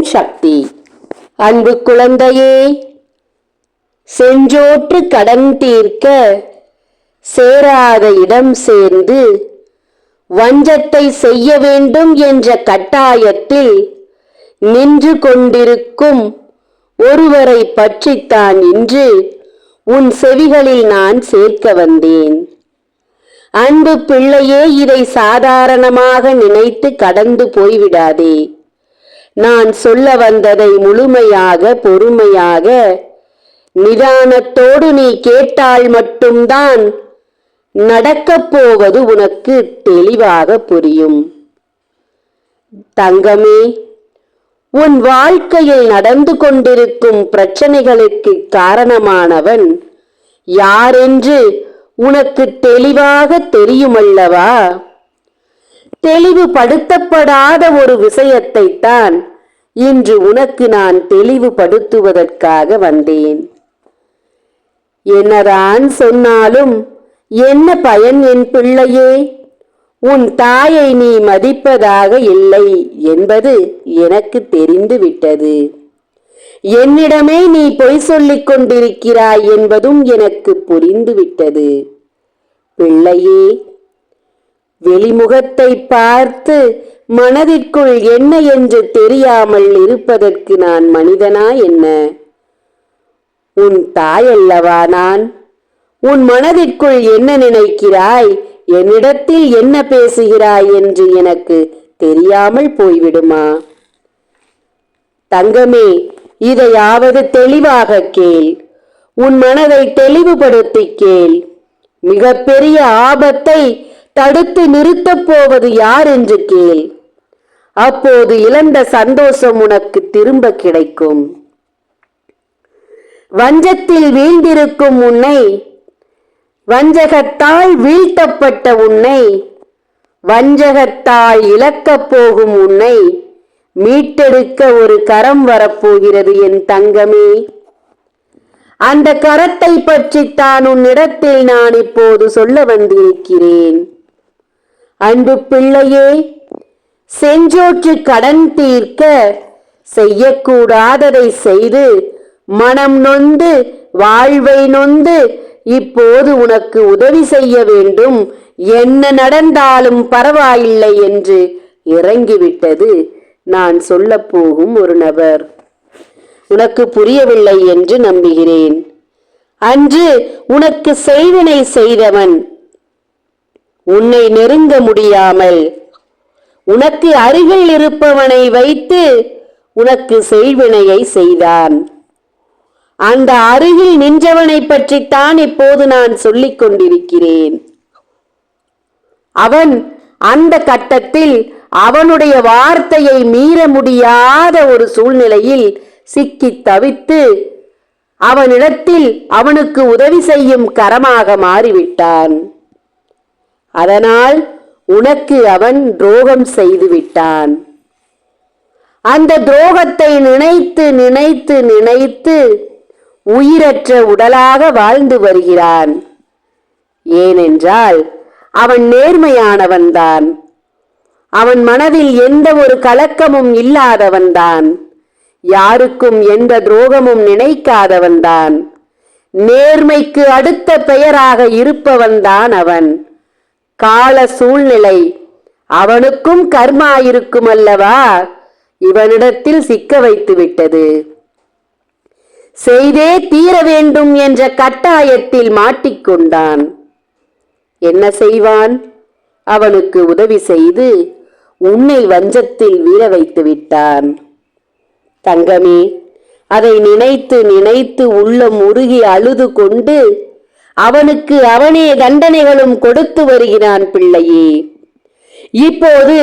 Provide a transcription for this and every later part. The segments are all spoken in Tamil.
ஓம் சக்தி. அன்பு குழந்தையே செஞ்சோற்று கடன் தீர்க்க சேராத இடம் சேர்ந்து வஞ்சத்தை செய்ய வேண்டும் என்ற கட்டாயத்தில் நின்று கொண்டிருக்கும் ஒருவரை பற்றித்தான் இன்று உன் செவிகளில் நான் சேர்க்க வந்தேன். அன்பு பிள்ளையே இதை சாதாரணமாக நினைத்து கடந்து போய்விடாதே. நான் சொல்ல வந்ததை முழுமையாக பொறுமையாக நிதானத்தோடு நீ கேட்டால் மட்டும்தான் நடக்கப் போவது உனக்கு தெளிவாக புரியும். தங்கமே உன் வாழ்க்கையில் நடந்து கொண்டிருக்கும் பிரச்சனைகளுக்கு காரணமானவன் யாரென்று உனக்கு தெளிவாக தெரியுமல்லவா? தெளிவுபடுத்தப்படாத ஒரு விஷயத்தை தான் இன்று உனக்கு நான் தெளிவுபடுத்துவதற்காக வந்தேன். என்னதான் சொன்னாலும் என்ன பயன் என் பிள்ளையே? உன் தாயை நீ மதிப்பதாக இல்லை என்பது எனக்கு தெரிந்து விட்டது என்னிடமே நீ பொய் சொல்லிக் கொண்டிருக்கிறாய் என்பதும் எனக்கு புரிந்துவிட்டது. பிள்ளையே வெளிமுகத்தை பார்த்து மனதிற்குள் என்ன என்று தெரியாமல் இருப்பதற்கு நான் மனிதனா என்ன? உன் தாயல்லவா நான்? உன் மனதிற்குள் என்ன நினைக்கிறாய்? என்னிடத்தில் என்ன பேசுகிறாய் என்று எனக்கு தெரியாமல் போய்விடுமா? தங்கமே இதையாவது தெளிவாக கேள். உன் மனதை தெளிவுபடுத்தி கேள். மிகப்பெரிய ஆபத்தை தடுத்து நிறுத்தப் போவது யார் என்று கேள். அப்போது இழந்த சந்தோஷம் உனக்கு திரும்ப கிடைக்கும். வஞ்சத்தில் வீழ்ந்திருக்கும் உன்னை வஞ்சகத்தால் வீழ்த்தப்பட்ட உன்னை வஞ்சகத்தால் இழக்கப் போகும் உன்னை மீட்டெடுக்க ஒரு கரம் வரப்போகிறது என் தங்கமே. அந்த கரத்தை பற்றித்தான் உன்னிடத்தில் நான் இப்போது சொல்ல வந்திருக்கிறேன். அன்பு பிள்ளையே செஞ்சோற்று கடன் தீர்க்க செய்யக்கூடாததை செய்து மனம் நொந்து வாழ்வை நொந்து இப்போது உனக்கு உதவி செய்ய வேண்டும். என்ன நடந்தாலும் பரவாயில்லை என்று இறங்கிவிட்டது. நான் சொல்லப்போகும் ஒரு நபர். உனக்கு புரியவில்லை என்று நம்புகிறேன். அன்று உனக்கு செய்வினை செய்தவன். உன்னை நெருங்க முடியாமல் உனக்கு அருகில் இருப்பவனை வைத்து உனக்கு செய்வினையை செய்தான். அந்த அருகில் நின்றவனை பற்றித்தான் இப்போது நான் சொல்லிக் கொண்டிருக்கிறேன். அவன் அந்த கட்டத்தில் அவனுடைய வார்த்தையை மீற முடியாத ஒரு சூழ்நிலையில் சிக்கித் தவித்து அவனிடத்தில் அவனுக்கு உதவி செய்யும் கரமாக மாறிவிட்டான். அதனால் உனக்கு அவன் துரோகம் செய்து விட்டான் அந்த துரோகத்தை நினைத்து நினைத்து நினைத்து உயிரற்ற உடலாக வாழ்ந்து வருகிறான். ஏனென்றால் அவன் நேர்மையானவன்தான். அவன் மனதில் எந்த ஒரு கலக்கமும் இல்லாதவன்தான். யாருக்கும் எந்த துரோகமும் நினைக்காதவன்தான். நேர்மைக்கு அடுத்த பெயராக இருப்பவன்தான் அவன். கால சூழ்நிலை. அவனுக்கும் கர்மா இருக்கும் அல்லவா இவனிடத்தில் சிக்க வைத்து விட்டது செய்தே தீர வேண்டும் என்ற கட்டாயத்தில் மாட்டிக்கொண்டான் என்ன செய்வான்? அவனுக்கு உதவி செய்து உன்னை வஞ்சத்தில் வீழ வைத்து விட்டான். தங்கமே அதை நினைத்து நினைத்து உள்ளம் உருகி அழுது கொண்டு அவனுக்கு அவனே தண்டனைகளும் கொடுத்து வருகிறான் பிள்ளையே. இப்போது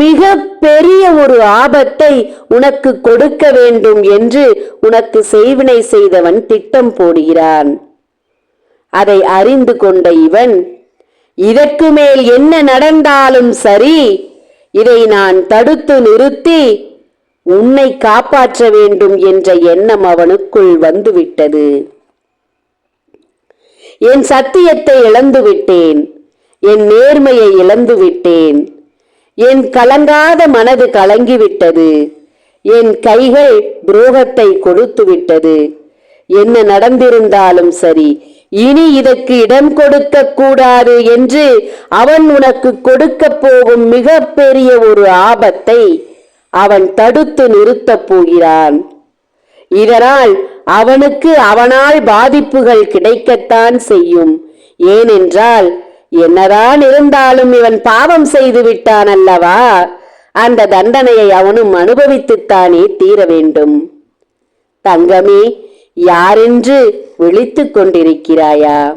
மிக பெரிய ஒரு ஆபத்தை உனக்கு கொடுக்க வேண்டும் என்று உனக்கு செய்வினை செய்தவன் திட்டம் போடுகிறான். அதை அறிந்து கொண்ட இவன் இதற்கு மேல் என்ன நடந்தாலும் சரி இதை நான் தடுத்து நிறுத்தி உன்னை காப்பாற்ற வேண்டும் என்ற எண்ணம் அவனுக்குள் வந்துவிட்டது. என் சத்தியத்தை இழந்து விட்டேன் என் நேர்மையை இழந்து விட்டேன் என் கலங்காத மனது கலங்கிவிட்டது. என் கைகள் துரோகத்தை கொடுத்து விட்டது என்ன நடந்திருந்தாலும் சரி இனி இதற்கு இடம் கொடுக்க கூடாது என்று அவன் உனக்கு கொடுக்க போகும் மிக பெரிய ஒரு ஆபத்தை அவன் தடுத்து நிறுத்தப் போகிறான். இதனால் அவனுக்கு அவனால் பாதிப்புகள் கிடைக்கத்தான் செய்யும். ஏனென்றால் என்னதான் இருந்தாலும் இவன் பாவம் செய்து விட்டான் அல்லவா? அந்த தண்டனையை அவனும் அனுபவித்துத்தானே தீர வேண்டும். தங்கமே யாரென்று விழித்துக் கொண்டிருக்கிறாயா?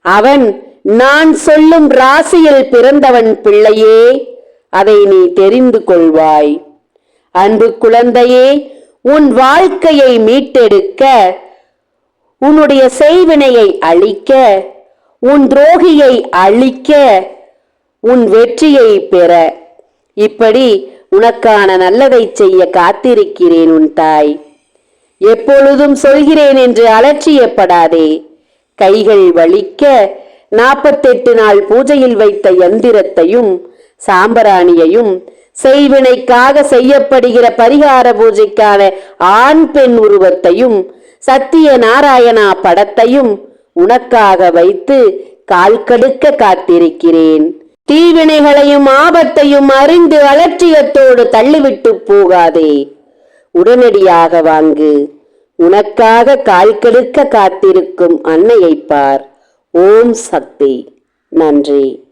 அவன் நான் சொல்லும் ராசியில் பிறந்தவன் பிள்ளையே அதை நீ தெரிந்து கொள்வாய். அன்பு குழந்தையே உன் வாழ்க்கையை மீட்டெடுக்க உன்னுடைய செய்வினையை அழிக்க உன் துரோகியை அழிக்க உன் வெற்றியை பெற. இப்படி உனக்கான நல்லதை செய்ய காத்திருக்கிறேன் உன் தாய். எப்பொழுதும் சொல்கிறேன் என்று அலட்சியப்படாதே. கைகள் வலிக்க நாற்பத்தெட்டு நாள் பூஜையில் வைத்த யந்திரத்தையும் சாம்பராணியையும் செய்வினைக்காக செய்யப்படுகிற பரிகார பூஜைக்கான ஆண் பெண் உருவத்தையும் சத்திய நாராயணா படத்தையும் உனக்காக வைத்து கால் கடுக்க காத்திருக்கிறேன். தீவினைகளையும் ஆபத்தையும் அறிந்து அலட்சியத்தோடு தள்ளிவிட்டு போகாதே. உடனடியாக வாங்கு. உனக்காக கால் கெடுக்க காத்திருக்கும் அன்னையைப் பார். ஓம் சக்தி. நன்றி.